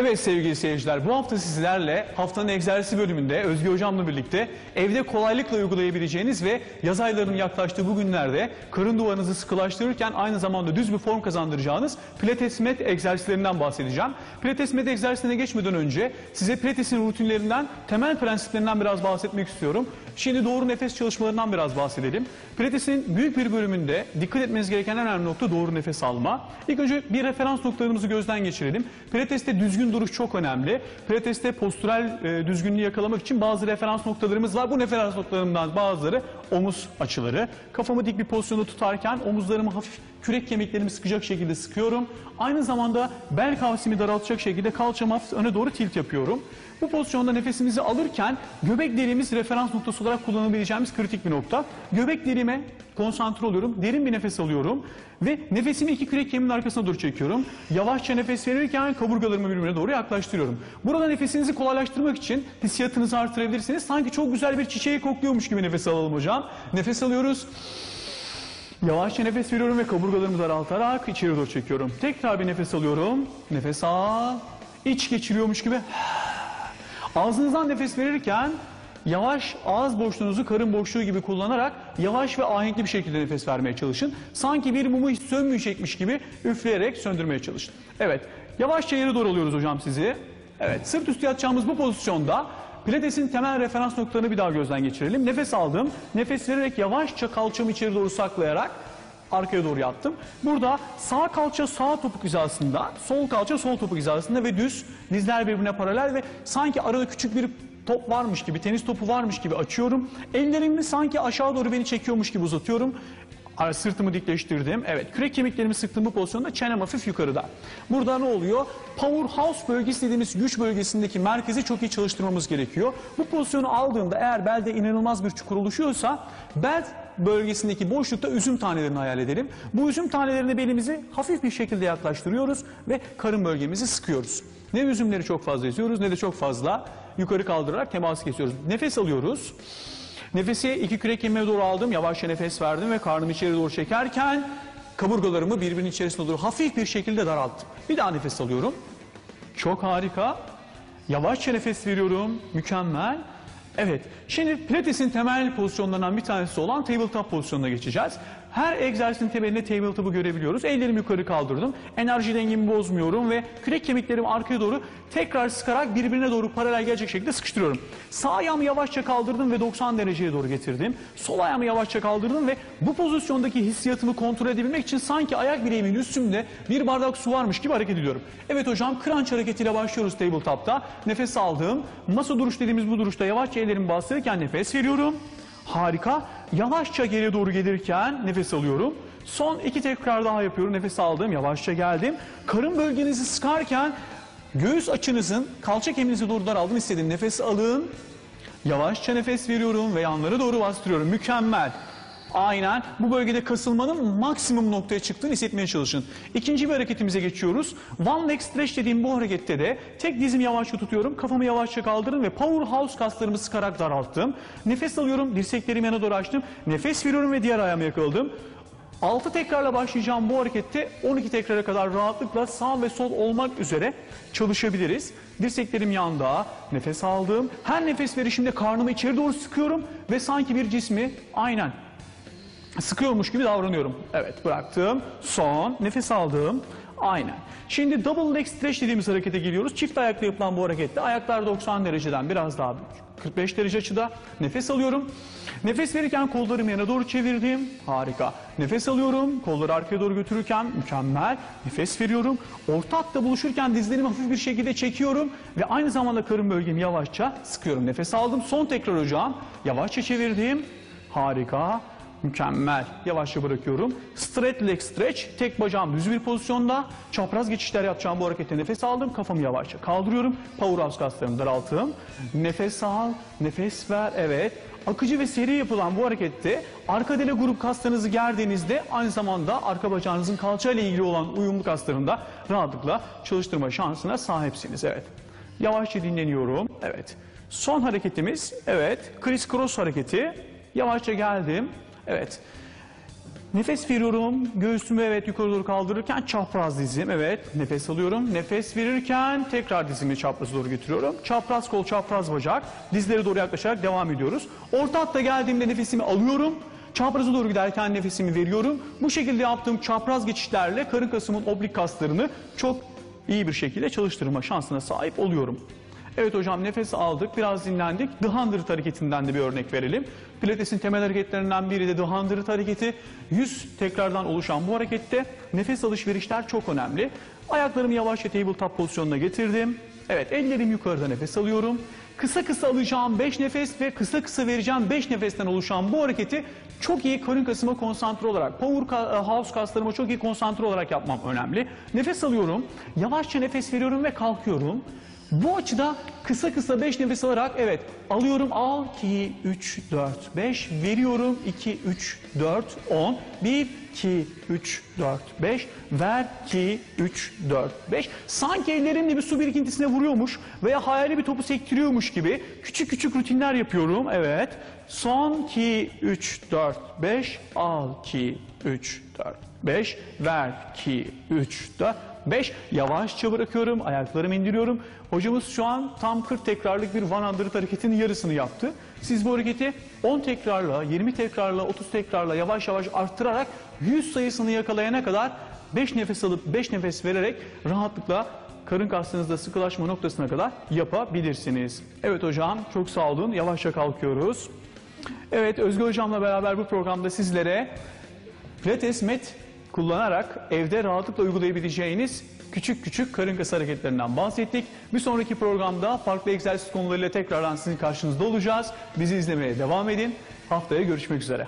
Evet sevgili seyirciler bu hafta sizlerle haftanın egzersiz bölümünde Özge Hocam'la birlikte evde kolaylıkla uygulayabileceğiniz ve yaz aylarının yaklaştığı bu günlerde karın duvarınızı sıkılaştırırken aynı zamanda düz bir form kazandıracağınız pilates met egzersizlerinden bahsedeceğim. Pilates met egzersizine geçmeden önce size pilatesin rutinlerinden, temel prensiplerinden biraz bahsetmek istiyorum. Şimdi doğru nefes çalışmalarından biraz bahsedelim. Pilatesin büyük bir bölümünde dikkat etmeniz gereken en önemli nokta doğru nefes alma. İlk önce bir referans noktalarımızı gözden geçirelim. Pilates'te düzgün duruş çok önemli. Pilates'te postürel e, düzgünlüğü yakalamak için bazı referans noktalarımız var. Bu referans noktalarımdan bazıları omuz açıları. Kafamı dik bir pozisyonda tutarken omuzlarımı hafif kürek kemiklerimi sıkacak şekilde sıkıyorum. Aynı zamanda bel kavsimi daraltacak şekilde kalçamı hafif öne doğru tilt yapıyorum. Bu pozisyonda nefesimizi alırken göbek deliğimiz referans noktası olarak kullanabileceğimiz kritik bir nokta. Göbek deliğime konsantre oluyorum. Derin bir nefes alıyorum ve nefesimi iki kürek kemiğimin arkasına doğru çekiyorum. Yavaşça nefes verirken kaburgalarımı birbirine doğru yaklaştırıyorum. Burada nefesinizi kolaylaştırmak için hissiyatınızı artırabilirsiniz. Sanki çok güzel bir çiçeği kokluyormuş gibi nefes alalım hocam. Nefes alıyoruz. Yavaşça nefes veriyorum ve kaburgalarımı daraltarak içeri doğru çekiyorum. Tekrar bir nefes alıyorum. Nefes al. İç geçiriyormuş gibi. Ağzınızdan nefes verirken yavaş ağız boşluğunuzu karın boşluğu gibi kullanarak yavaş ve ahenkli bir şekilde nefes vermeye çalışın. Sanki bir mumu hiç sönmeyecekmiş gibi üfleyerek söndürmeye çalışın. Evet, yavaşça yere doğru alıyoruz hocam sizi. Evet, sırt üstü yatacağımız bu pozisyonda Pilates'in temel referans noktalarını bir daha gözden geçirelim. Nefes aldım, nefes vererek yavaşça kalçamı içeri doğru saklayarak arkaya doğru yattım. Burada sağ kalça sağ topuk hizasında, sol kalça sol topuk hizasında ve düz dizler birbirine paralel ve sanki arada küçük bir top varmış gibi, tenis topu varmış gibi açıyorum. Ellerimi sanki aşağı doğru beni çekiyormuş gibi uzatıyorum. Sırtımı dikleştirdim. Evet, kürek kemiklerimi sıktığım bu pozisyonda çenem hafif yukarıda. Burada ne oluyor? Powerhouse bölgesi dediğimiz güç bölgesindeki merkezi çok iyi çalıştırmamız gerekiyor. Bu pozisyonu aldığımda eğer belde inanılmaz bir çukur oluşuyorsa bel bölgesindeki boşlukta üzüm tanelerini hayal edelim. Bu üzüm tanelerini belimizi hafif bir şekilde yaklaştırıyoruz ve karın bölgemizi sıkıyoruz. Ne üzümleri çok fazla eziyoruz ne de çok fazla yukarı kaldırarak temas kesiyoruz. Nefes alıyoruz. Nefesi iki kürek kemiğe doğru aldım. Yavaşça nefes verdim ve karnımı içeri doğru çekerken kaburgalarımı birbirinin içerisine doğru hafif bir şekilde daralttım. Bir daha nefes alıyorum. Çok harika. Yavaşça nefes veriyorum. Mükemmel. Evet. Şimdi Pilates'in temel pozisyonlarından bir tanesi olan tabletop pozisyonuna geçeceğiz. Her egzersizin temelinde tabletop'u görebiliyoruz. Ellerimi yukarı kaldırdım. Enerji dengemi bozmuyorum ve kürek kemiklerimi arkaya doğru tekrar sıkarak birbirine doğru paralel gelecek şekilde sıkıştırıyorum. Sağ ayağımı yavaşça kaldırdım ve 90 dereceye doğru getirdim. Sol ayağımı yavaşça kaldırdım ve bu pozisyondaki hissiyatımı kontrol edebilmek için sanki ayak bileğimin üstümde bir bardak su varmış gibi hareket ediyorum. Evet hocam crunch hareketiyle başlıyoruz tabletop'ta. Nefes aldım. Masa duruş dediğimiz bu duruşta yavaşça ellerimi bastırırken nefes veriyorum. Harika. Yavaşça geriye doğru gelirken nefes alıyorum. Son iki tekrar daha yapıyorum. Nefes aldım. Yavaşça geldim. Karın bölgenizi sıkarken göğüs açınızın kalça kemiğinize doğru daraldığını hissedin. Nefes alın. Yavaşça nefes veriyorum ve yanlara doğru bastırıyorum. Mükemmel. Aynen bu bölgede kasılmanın maksimum noktaya çıktığını hissetmeye çalışın. İkinci bir hareketimize geçiyoruz. One leg stretch dediğim bu harekette de tek dizimi yavaşça tutuyorum. Kafamı yavaşça kaldırın ve powerhouse kaslarımı sıkarak daralttım. Nefes alıyorum. Dirseklerimi yana doğru açtım. Nefes veriyorum ve diğer ayağımı yakaladım. 6 tekrarla başlayacağım bu harekette 12 tekrara kadar rahatlıkla sağ ve sol olmak üzere çalışabiliriz. Dirseklerim yanda, nefes aldım. Her nefes verişimde karnımı içeri doğru sıkıyorum ve sanki bir cismi aynen sıkıyormuş gibi davranıyorum. Evet bıraktım. Son. Nefes aldım. Aynen. Şimdi double leg stretch dediğimiz harekete geliyoruz. Çift ayakla yapılan bu harekette ayaklar 90 dereceden biraz daha büyük. 45 derece açıda. Nefes alıyorum. Nefes verirken kollarımı yana doğru çevirdim. Harika. Nefes alıyorum. Kolları arkaya doğru götürürken mükemmel. Nefes veriyorum. Orta hatta buluşurken dizlerimi hafif bir şekilde çekiyorum. Ve aynı zamanda karın bölgemi yavaşça sıkıyorum. Nefes aldım. Son tekrar hocam. Yavaşça çevirdim. Harika. Mükemmel. Yavaşça bırakıyorum. Straight leg stretch. Tek bacağım düz bir pozisyonda. Çapraz geçişler yapacağım bu harekette nefes aldım. Kafamı yavaşça kaldırıyorum. Powerhouse kaslarımı daralttım. Nefes al. Nefes ver. Evet. Akıcı ve seri yapılan bu harekette arka dele grup kaslarınızı gerdiğinizde aynı zamanda arka bacağınızın kalça ile ilgili olan uyumlu kaslarında rahatlıkla çalıştırma şansına sahipsiniz. Evet. Yavaşça dinleniyorum. Evet. Son hareketimiz evet criss cross hareketi. Yavaşça geldim. Evet. Nefes veriyorum. Göğsümü evet yukarı doğru kaldırırken çapraz dizim. Evet nefes alıyorum. Nefes verirken tekrar dizimi çapraza doğru getiriyorum. Çapraz kol, çapraz bacak. Dizlere doğru yaklaşarak devam ediyoruz. Orta hatta geldiğimde nefesimi alıyorum. Çapraza doğru giderken nefesimi veriyorum. Bu şekilde yaptığım çapraz geçişlerle karın kasımın oblik kaslarını çok iyi bir şekilde çalıştırma şansına sahip oluyorum. Evet hocam nefes aldık, biraz dinlendik. The 100 hareketinden de bir örnek verelim. Pilates'in temel hareketlerinden biri de The 100 hareketi. 100 tekrardan oluşan bu harekette nefes alışverişler çok önemli. Ayaklarımı yavaşça tabletop pozisyonuna getirdim. Evet ellerim yukarıda nefes alıyorum. Kısa kısa alacağım 5 nefes ve kısa kısa vereceğim 5 nefesten oluşan bu hareketi çok iyi karın kasıma konsantre olarak, powerhouse kaslarıma çok iyi konsantre olarak yapmam önemli. Nefes alıyorum, yavaşça nefes veriyorum ve kalkıyorum. Bu açıda kısa kısa 5 nefes alarak evet alıyorum al 2 3 4 5 veriyorum 2 3 4 10 1 2 3 4 5 ver 2 3 4 5 sanki ellerimle bir su birikintisine vuruyormuş veya hayali bir topu sektiriyormuş gibi küçük küçük rutinler yapıyorum evet. Son 2 3 4 5 al 2 3 4 5 ver 2 3 4 5 yavaşça bırakıyorum, ayaklarımı indiriyorum. Hocamız şu an tam 40 tekrarlık bir 100 hareketinin yarısını yaptı. Siz bu hareketi 10 tekrarla, 20 tekrarla, 30 tekrarla yavaş yavaş arttırarak 100 sayısını yakalayana kadar 5 nefes alıp 5 nefes vererek rahatlıkla karın kaslarınızda sıkılaşma noktasına kadar yapabilirsiniz. Evet hocam çok sağ olun. Yavaşça kalkıyoruz. Evet Özgür hocamla beraber bu programda sizlere Pilates Met kullanarak evde rahatlıkla uygulayabileceğiniz küçük küçük karın kası hareketlerinden bahsettik. Bir sonraki programda farklı egzersiz konularıyla tekrardan sizin karşınızda olacağız. Bizi izlemeye devam edin. Haftaya görüşmek üzere.